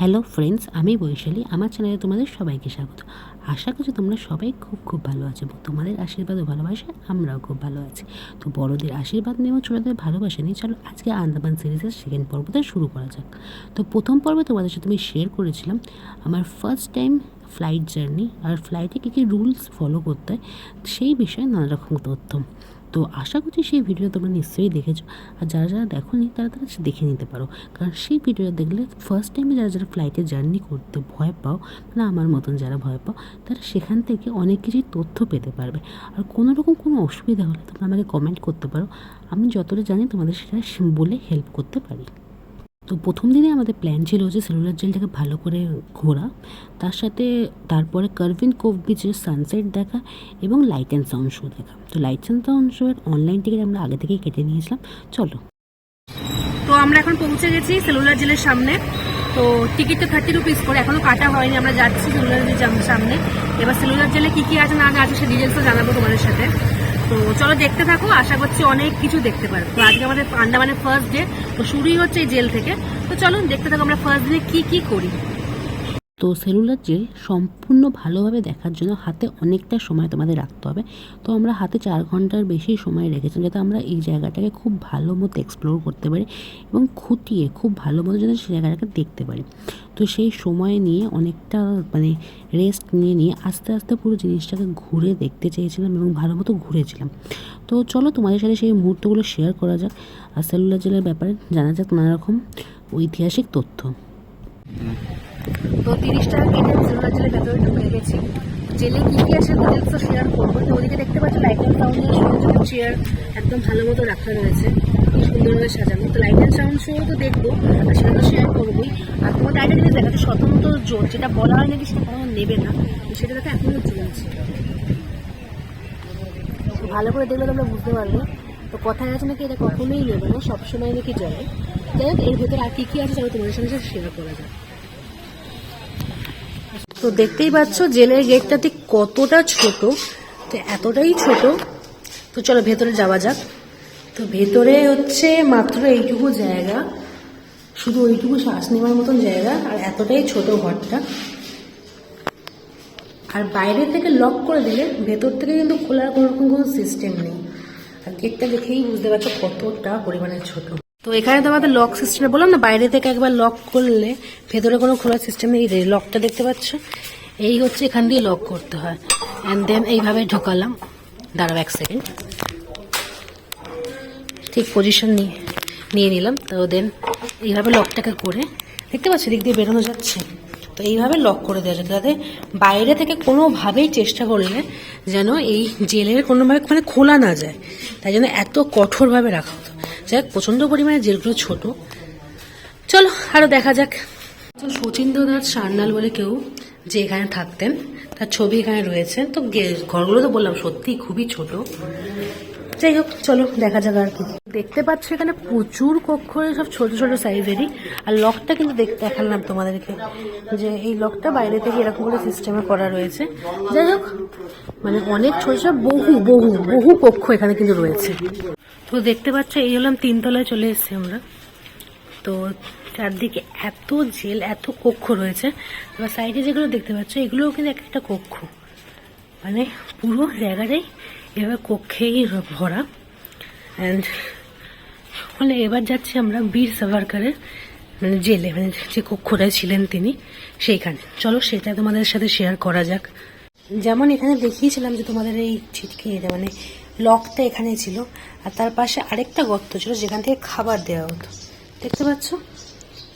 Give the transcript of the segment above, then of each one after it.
Hello friends আমি বৈশালী, আমার চ্যানেলে তোমাদের সবাইকে স্বাগত। আশা করছি তোমরা সবাই খুব খুব ভালো আছো এবং তোমাদের আশীর্বাদ ও ভালোবাসা আমরাও খুব ভালো আছি। তো বড়দের আশীর্বাদ নিয়ে এবং ছোটদের ভালোবাসা নিয়ে চলো আজকে আন্দামান সিরিজের সেকেন্ড পর্বটা শুরু করা যাক। তো প্রথম পর্বে তোমাদের সাথে আমি শেয়ার করেছিলাম আমার ফার্স্ট টাইম ফ্লাইট জার্নি আর ফ্লাইটে কী কী রুলস ফলো করতে হয় সেই বিষয়ে নানা রকম তথ্য। তো আশা করছি সেই ভিডিও তোমরা নিশ্চয়ই দেখেছ। আর যারা যারা দেখোনি, তারা তারা দেখে নিতে পারো। কারণ সেই ভিডিওটা দেখলে ফার্স্ট টাইমে যারা যারা ফ্লাইটে জার্নি করতে ভয় পাও, না আমার মতন যারা ভয় পাও, তারা সেখান থেকে অনেক কিছুই তথ্য পেতে পারবে। আর কোনো রকম কোনো অসুবিধা হলে তোমরা আমাকে কমেন্ট করতে পারো। আমি যতটা জানি তোমাদের সেটা বলে হেল্প করতে পারি। তো প্রথম দিনে আমাদের প্ল্যান ছিল যে সেলুলার জেলটাকে ভালো করে ঘোরা। তার সাথে তারপরে কার্ভিন কোভ বিচের সানসেট দেখা এবং লাইট অ্যান্ড সাউন্ড শো দেখা। তো লাইট অ্যান্ড সাউন্ড শো এর অনলাইন টিকিট আমরা আগে থেকেই কেটে নিয়েছিলাম। চলো। তো আমরা এখন পৌঁছে গেছি সেলুলার জেলের সামনে। তো টিকিটটা থার্টি রুপিস করে, এখনও কাটা হয়নি, আমরা যাচ্ছি সেলুলার জেলের সামনে। এবার সেলুলার জেলে কি কি আছে না আছে, সে ডিটেলসও জানাব তোমাদের সাথে। তো চলো দেখতে থাকো, আশা করছি অনেক কিছু দেখতে পারব। তো আজকে আমাদের আন্দামানের ফার্স্ট ডে তো শুরুই হচ্ছে এই জেল থেকে। তো চলো দেখতে থাকো আমরা ফার্স্ট ডে কি কি করি। তো সেলুলার জেল সম্পূর্ণ ভালোভাবে দেখার জন্য হাতে অনেকটা সময় তোমাদের রাখতে হবে। তো আমরা হাতে চার ঘণ্টার বেশি সময় রেখেছিলাম যাতে আমরা এই জায়গাটাকে খুব ভালো মতো এক্সপ্লোর করতে পারি এবং খুঁটিয়ে খুব ভালো মতো যাতে সেই জায়গাটাকে দেখতে পারি। তো সেই সময় নিয়ে অনেকটা মানে রেস্ট নিয়ে নিয়ে আস্তে আস্তে পুরো জিনিসটাকে ঘুরে দেখতে চেয়েছিলাম এবং ভালো মতো ঘুরেছিলাম। তো চলো তোমাদের সাথে সেই মুহূর্তগুলো শেয়ার করা যাক। আর সেলুলার জেলের ব্যাপারে জানা যাক নানা রকম ঐতিহাসিক তথ্য। তো তিরিশ টাকা কেটে সেলুলার জেলের ভেতরে ঢুকে গেছি। জেলে কি কি আছে তো শেয়ার করব। তো ওদিকে দেখতে পাচ্ছ লাইট অ্যান্ড সাউন্ডের সুন্দর চেয়ার একদম ভালো মতো রাখা রয়েছে। খুব সুন্দরভাবে সাজানো। তো লাইট অ্যান্ড সাউন্ড শো তো দেখব, আর সেটা তো শেয়ার করবোই। আর তোমার একটা জিনিস দেখা স্বতন্ত্র জোর যেটা বলা হয় নাকি সেটা কখনো নেবে না সেটা দেখো এখনও চলছে ভালো করে দেখলে তোমরা বুঝতে পারবে। তো কথায় আছে নাকি এটা কখনোই নেবে না, সবসময় নাকি চলে। যাই হোক, এর ভেতরে আর কি কি আছে চলো তোমাদের সঙ্গে শেয়ার করা যায় তো দেখতেই পাচ্ছ জেলের গেটটা ঠিক কতটা ছোট। তো এতটাই ছোট। তো চলো ভেতরে যাওয়া যাক। তো ভেতরে হচ্ছে মাত্র এইটুকু জায়গা। শুধু ওইটুকু শ্বাস নেওয়ার মতন জায়গা আর এতটাই ছোট ঘরটা। আর বাইরে থেকে লক করে দিলে ভেতর থেকে কিন্তু খোলার কোনো রকম কোনো সিস্টেম নেই। আর গেটটা দেখেই বুঝতে পারছ কতটা পরিমাণে ছোট। তো এখানে তো আমাদের লক সিস্টেম বললাম না, বাইরে থেকে একবার লক করলে ভেতরে কোনো খোলার সিস্টেম এই লকটা দেখতে পাচ্ছ? এই হচ্ছে এখান দিয়ে লক করতে হয়। অ্যান্ড দেন এইভাবে ঢোকালাম, দাঁড়াও এক সেকেন্ড ঠিক পজিশন নিয়ে নিয়ে নিলাম, তো দেন এইভাবে লকটাকে করে, দেখতে পাচ্ছ দিক দিয়ে বেরোনো যাচ্ছে? তো এইভাবে লক করে দেওয়া যায় যাতে বাইরে থেকে কোনোভাবেই চেষ্টা করলে যেন এই জেলের কোনোভাবে মানে খোলা না যায়। তাই জন্য এত কঠোরভাবে রাখা হতো। প্রচণ্ড প্রচণ্ড পরিমাণে যেগুলো ছোট। চলো, আরও দেখা যাক। শচীন্দ্রনাথ সান্যাল বলে কেউ যে এখানে থাকতেন, তার ছবি এখানে রয়েছে। তো ঘরগুলো তো বললাম সত্যি খুবই ছোট। যাই হোক, চলো, দেখা যাক আর কি। দেখতে পাচ্ছ এখানে প্রচুর কক্ষ সব ছোট ছোট সাইজেরই আর লকটা কিন্তু দেখালাম তোমাদেরকে, যে এই লকটা বাইরে থেকে এরকম করে সিস্টেমে করা রয়েছে। যাই হোক মানে অনেক ছোট ছোট, বহু বহু বহু কক্ষ এখানে কিন্তু রয়েছে। তো দেখতে পাচ্ছ, এই হলাম তিনতলায় চলে এসেছি আমরা। তো চারদিকে এত জেল, এত কক্ষ রয়েছে। এবার সাইডে যেগুলো দেখতে পাচ্ছ, এগুলোও কিন্তু এক একটা কক্ষ। মানে পুরো জায়গাটাই এবার কক্ষেই ভরা। অ্যান্ড মানে এবার যাচ্ছি আমরা বীর সাভারকারের মানে জেলে মানে যে কক্ষটায় ছিলেন তিনি, সেইখানে। চলো সেটা তোমাদের সাথে শেয়ার করা যাক। যেমন এখানে দেখিয়েছিলাম যে তোমাদের এই ছিটকে মানে লকটা এখানে ছিল, আর তার পাশে আরেকটা গর্ত ছিল যেখান থেকে খাবার দেওয়া হতো। দেখতে পাচ্ছ?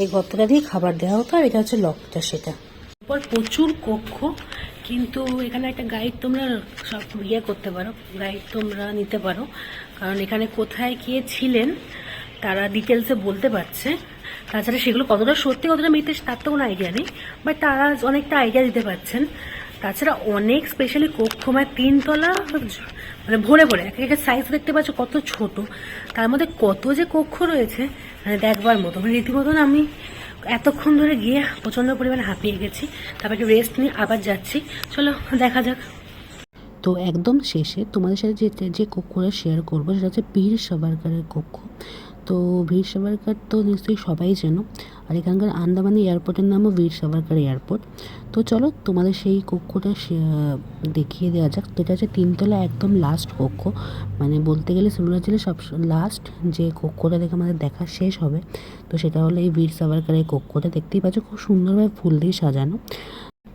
এই গর্তটা দিয়ে খাবার দেওয়া হতো, আর এটা হচ্ছে লকটা সেটা। এরপর প্রচুর কক্ষ কিন্তু এখানে একটা গাইড তোমরা সব ইয়ে করতে পারো গাইড তোমরা নিতে পারো। কারণ এখানে কোথায় গিয়ে ছিলেন, তারা ডিটেলসে বলতে পারছে। তাছাড়া সেগুলো কতটা সত্যি, কতটা মিথ্যে, তার তো কোনো আইডিয়া নেই। বাট তারা অনেকটা আইডিয়া দিতে পারছেন। তাছাড়া অনেক স্পেশালি কক্ষ মানে তিনতলা মানে ভরে ভরে, এক একটা সাইজ দেখতে পাচ্ছ কত ছোট। তার মধ্যে কত যে কক্ষ রয়েছে মানে দেখবার মতো। মানে রীতিমতন আমি এতক্ষণ ধরে গিয়ে প্রচণ্ড পরিমাণে হাঁপিয়ে গেছি, তারপর একটু রেস্ট নিয়ে আবার যাচ্ছি। চলো, দেখা যাক। তো একদম শেষে তোমাদের সাথে যে যে কক্ষটা শেয়ার করব, সেটা হচ্ছে পীর সাবারকারের কক্ষ। তো বীর সাভারকার তো নিশ্চয়ই সবাই চেনো আর এখানকার আন্দামানি এয়ারপোর্টের নামও বীর সাভারকার এয়ারপোর্ট। তো চলো তোমাদের সেই কক্ষটা দেখিয়ে দেওয়া যাক। তো এটা হচ্ছে তিনতলা একদম লাস্ট কক্ষ। মানে বলতে গেলে সেলুলার জেলে সব লাস্ট যে কক্ষটা দেখে আমাদের দেখা শেষ হবে। তো সেটা হলো এই বীর সাভারকারের কক্ষটা। দেখতেই পাচ্ছ খুব সুন্দরভাবে ফুল দিয়ে সাজানো।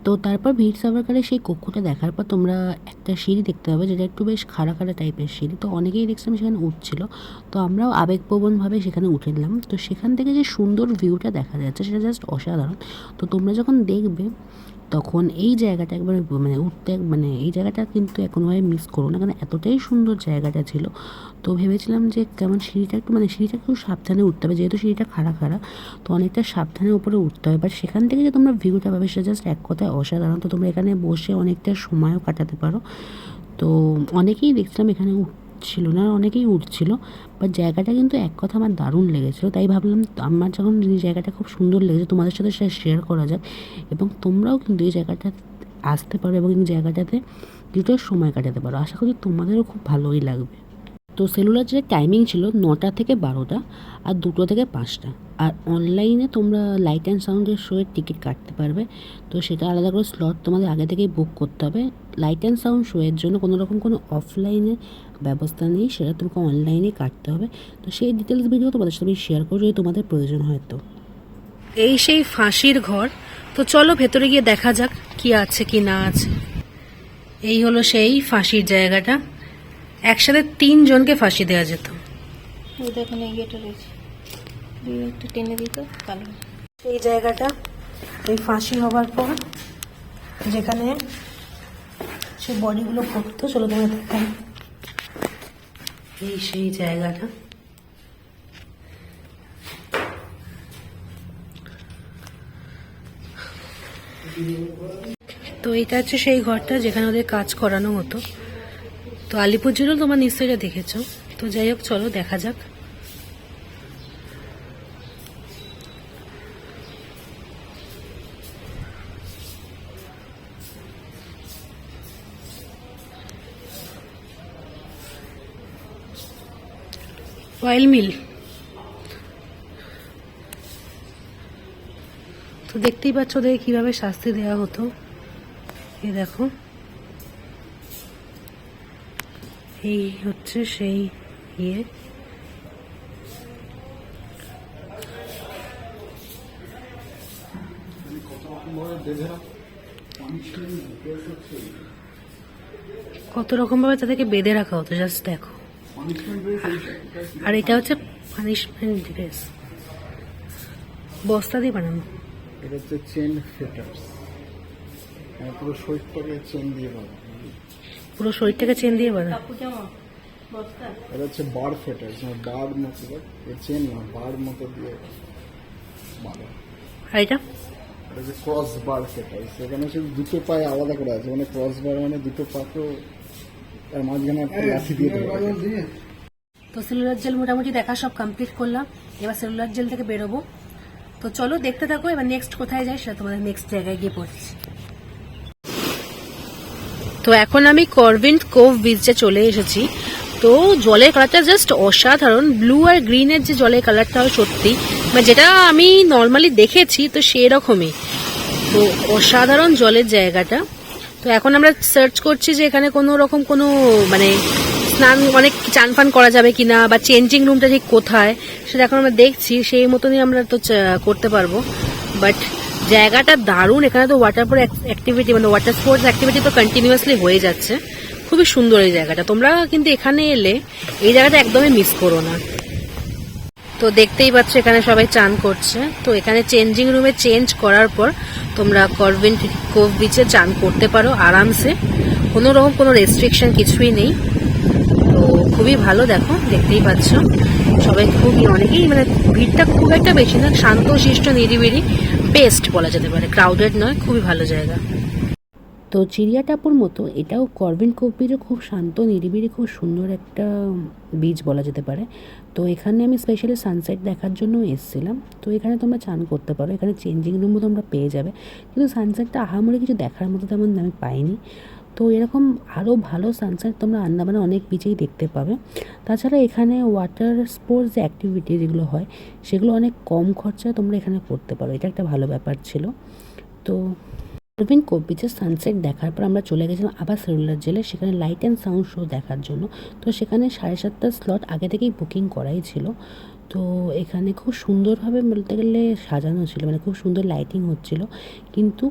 তো তারপর ভিড় সাভারকারের সেই কক্ষটা দেখার পর তোমরা একটা সিঁড়ি দেখতে পাবে যেটা একটু বেশ খাড়া খাড়া টাইপের সিঁড়ি। তো অনেকেই দেখছিলাম সেখানে উঠছিল। তো আমরাও আবেগপ্রবণভাবে সেখানে উঠে দিলাম তো সেখান থেকে যে সুন্দর ভিউটা দেখা যাচ্ছে সেটা জাস্ট অসাধারণ। তো তোমরা যখন দেখবে তখন এই জায়গাটা একবার মানে উঠতে মানে এই জায়গাটা কিন্তু কোনোভাবে মিস করো না, কারণ এতটাই সুন্দর জায়গাটা ছিল। তো ভেবেছিলাম যে কেমন সিঁড়িটা একটু মানে সিঁড়িটা একটু সাবধানে উঠতে হবে, যেহেতু সিঁড়িটা খাড়া খাড়া, তো অনেকটা সাবধানে উপরে উঠতে হবে। বাট সেখান থেকে যে তোমরা ভিউটা পাবে, সেটা জাস্ট এক কথায় অসাধারণ। তো তোমরা এখানে বসে অনেকটা সময়ও কাটাতে পারো। তো অনেকেই দেখছিলাম এখানে উঠছিল না, অনেকেই উঠছিল বা জায়গাটা কিন্তু এক কথা আমার দারুণ লেগেছিলো। তাই ভাবলাম আমার যখন এই জায়গাটা খুব সুন্দর লেগেছে, তোমাদের সাথে সেটা শেয়ার করা যাক এবং তোমরাও কিন্তু এই জায়গাটা আসতে পারো এবং এই জায়গাটাতে দুটো সময় কাটাতে পারো। আশা করি তোমাদেরও খুব ভালোই লাগবে। তো সেলুলার যে টাইমিং ছিল নটা থেকে বারোটা আর দুটো থেকে পাঁচটা। আর অনলাইনে তোমরা লাইট অ্যান্ড সাউন্ডের শোয়ের টিকিট কাটতে পারবে। তো সেটা আলাদা করে স্লট তোমাদের আগে থেকেই বুক করতে হবে। লাইট অ্যান্ড সাউন্ড শোয়ের জন্য কোনো রকম কোনো অফলাইনে ব্যবস্থা নেই, সেটা তোমাকে অনলাইনে কাটতে হবে। তো সেই ডিটেলস ভিডিও তোমাদের সাথে আমি শেয়ার করব যদি তোমাদের প্রয়োজন হয় তো। এই সেই ফাঁসির ঘর। তো চলো ভেতরে গিয়ে দেখা যাক কি আছে কি না আছে। এই হলো সেই ফাঁসির জায়গাটা। একসাথে তিনজনকে ফাঁসি দেওয়া যেত। ওই দেখুন এই গেটে রয়েছে। একটু টেনে দিত কালো। এই জায়গাটা এই ফাঁসি হবার পর যেখানে সে বডিগুলো পড়তো চলো তোমার দেখাই এই সেই জায়গাটা। তো এটা হচ্ছে সেই ঘরটা যেখানে ওদের কাজ করানো হতো। তো আলিপুরজুড়েও তোমার নিশ্চয়ই দেখেছ। তো যাই হোক, চলো, দেখা যাক। অয়েল মিল তো দেখতেই পাচ্ছ ওদের কীভাবে শাস্তি দেওয়া হতো। এ দেখো। এই হচ্ছে সেই ইয়ে। কত রকম ভাবে তাদেরকে বেঁধে রাখা হতো জাস্ট দেখো। আর এটা হচ্ছে পানিশমেন্ট ড্রেস বস্তা দিয়ে বানানো। এটা হচ্ছে চেন ফিটার্স পুরো শরীরটাকে চেন দিয়ে বাঁধা পুরো শরীরটাকে চেন দিয়ে বাঁধা। এটা হচ্ছে বার ফিটার্স মানে বার মতো চেন না বার মতো দিয়ে বাঁধা। আর এটা? এটা হচ্ছে ক্রস বার ফিটার্স এখানে শুধু দুটো পায়ে আলাদা করে আছে মানে ক্রস বার মানে দুটো পাকেও তার মাঝখানে একটা লাঠি দিয়ে দেওয়া আছে। তো সেলুলার জেল মোটামুটি দেখা সব কমপ্লিট করলাম। এবার সেলুলার জেল থেকে বেরোবো। তো চলো দেখতে থাকো এবার নেক্সট কোথায় যাই সেটা তোমাদের নেক্সট জায়গায় গিয়ে পড়ছি তো এখন আমি করভিন্ট কোভ বিচে চলে এসেছি। তো জলের কালারটা জাস্ট অসাধারণ। ব্লু আর গ্রিনের যে জলের কালারটা সত্যি মানে যেটা আমি নর্মালি দেখেছি, তো সেরকমই। তো অসাধারণ জলের জায়গাটা। তো এখন আমরা সার্চ করছি যে এখানে কোনো রকম কোনো মানে স্নান, অনেক চান ফান করা যাবে কিনা, বা চেঞ্জিং রুমটা ঠিক কোথায়, সেটা এখন আমরা দেখছি। সেই মতনই আমরা তো করতে পারব। বাট জায়গাটা দারুণ। এখানে তো ওয়াটার পর অ্যাক্টিভিটি মানে ওয়াটার স্পোর্টস অ্যাক্টিভিটি তো কন্টিনিউয়াসলি হয়ে যাচ্ছে। খুবই সুন্দর এই জায়গাটা। তোমরা কিন্তু এখানে এলে এই জায়গাটা একদমই মিস করো না। তো দেখতেই পাচ্ছ এখানে সবাই চান করছে। তো এখানে চেঞ্জিং রুমে চেঞ্জ করার পর তোমরা করভিন কোভ বিচে চান করতে পারো আরামসে। কোনো রকম কোনো রেস্ট্রিকশন কিছুই নেই। তো খুবই ভালো, দেখো, দেখতেই পাচ্ছ। সবাই খুবই অনেকেই মানে ভিড়টা খুব একটা বেশি না, শান্ত, শিষ্ট, নিরিবিলি বেস্ট বলা যেতে পারে। ক্রাউডেড নয়, খুবই ভালো জায়গা। তো চিড়িয়াটাপুর মতো এটাও করবিন কোভ বিচও খুব শান্ত, নিরিবিলি, খুব সুন্দর একটা বিচ বলা যেতে পারে। তো এখানে আমি স্পেশালি সানসেট দেখার জন্য এসেছিলাম। তো এখানে তোমরা চান করতে পারো। এখানে চেঞ্জিং রুমও তোমরা পেয়ে যাবে। কিন্তু সানসেটটা আহামরি কিছু দেখার মতো তেমন আমি পাইনি। তো এরকম আরও ভালো সানসেট তোমরা আন্দামানে অনেক বিচেই দেখতে পাবে। তাছাড়া এখানে ওয়াটার স্পোর্টস যে অ্যাক্টিভিটি যেগুলো হয়, সেগুলো অনেক কম খরচায় তোমরা এখানে করতে পারো। এটা একটা ভালো ব্যাপার ছিল। তো অরবিন কোপ বিচের সানসেট দেখার পর আমরা চলে গেছিলাম আবার সেলুলার জেলে, সেখানে লাইট অ্যান্ড সাউন্ড শো দেখার জন্য। তো সেখানে সাড়ে সাতটার স্লট আগে থেকেই বুকিং করাই ছিল। তো এখানে খুব সুন্দরভাবে বলতে গেলে সাজানো ছিল মানে খুব সুন্দর লাইটিং হচ্ছিল। কিন্তু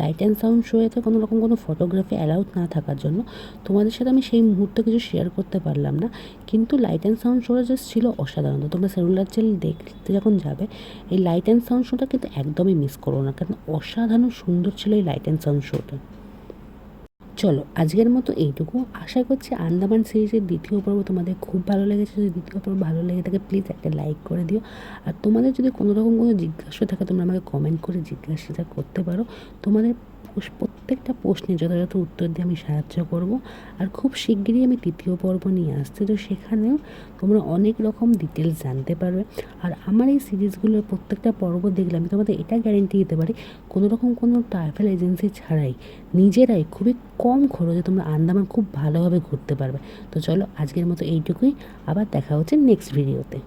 লাইট অ্যান্ড সাউন্ড শোয়েতে কোনো রকম কোনো ফটোগ্রাফি অ্যালাউড না থাকার জন্য তোমাদের সাথে আমি সেই মুহূর্তে কিছু শেয়ার করতে পারলাম না। কিন্তু লাইট অ্যান্ড সাউন্ড শোটা জাস্ট ছিল অসাধারণ। তোমরা সেলুলার চেল দেখতে যখন যাবে, এই লাইট অ্যান্ড সাউন্ড শোটা কিন্তু একদমই মিস করো না। কারণ অসাধারণ সুন্দর ছিল এই লাইট অ্যান্ড সাউন্ড শোটা চলো, আজকের মতো এইটুকু। আশা করছি আন্দামান সিরিজের দ্বিতীয় পর্ব তোমাদের খুব ভালো লেগেছে। যদি দ্বিতীয় পর্ব ভালো লেগে থাকে প্লিজ একটা লাইক করে দিও। আর তোমাদের যদি কোনো রকম কোনো জিজ্ঞাসা থাকে, তোমরা আমাকে কমেন্ট করে জিজ্ঞাসাটা করতে পারো। তোমাদের প্রত্যেকটা প্রশ্নের যথাযথ উত্তর দিয়ে আমি সাহায্য করব। আর খুব শিগগিরই আমি তৃতীয় পর্ব নিয়ে আসছি। তো সেখানেও তোমরা অনেক রকম ডিটেলস জানতে পারবে। আর আমার এই সিরিজগুলোর প্রত্যেকটা পর্ব দেখলে আমি তোমাদের এটা গ্যারেন্টি দিতে পারি কোনো রকম কোনো ট্রাভেল এজেন্সি ছাড়াই নিজেরাই খুবই কম খরচে তোমরা আন্দামান খুব ভালোভাবে ঘুরতে পারবে। তো চলো আজকের মতো এইটুকুই। আবার দেখা হচ্ছে নেক্সট ভিডিওতে